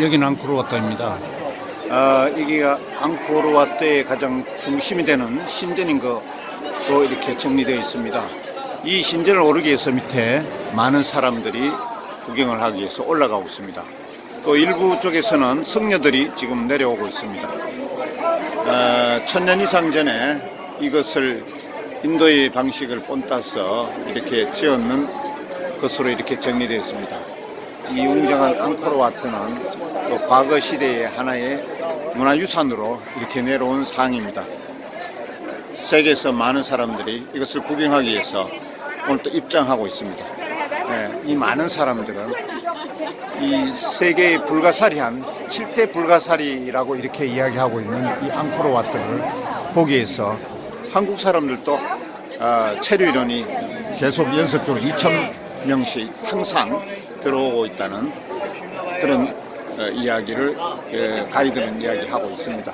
여기는 앙코르와트입니다. 아, 이게 앙코르와트의 가장 중심이 되는 신전인 것도 이렇게 정리되어 있습니다. 이 신전을 오르기 위해서 밑에 많은 사람들이 구경을 하기 위해서 올라가고 있습니다. 또 일부 쪽에서는 승려들이 지금 내려오고 있습니다. 아, 천년 이상 전에 이것을 인도의 방식을 본따서 이렇게 지었는 것으로 이렇게 정리되어 있습니다. 이 웅장한 앙코르와트는 또 과거 시대의 하나의 문화유산으로 이렇게 내려온 상입니다. 세계에서 많은 사람들이 이것을 구경하기 위해서 오늘 또 입장하고 있습니다. 네, 이 많은 사람들은 이 세계의 불가사리한 7대 불가사리라고 이렇게 이야기하고 있는 이 앙코르와트를 보기 위해서 한국 사람들도 아, 체류 인원이 계속 연속적으로 2천 명씩 항상 들어오고 있다는 그런 어, 이야기를 예, 가이드는 이야기하고 있습니다.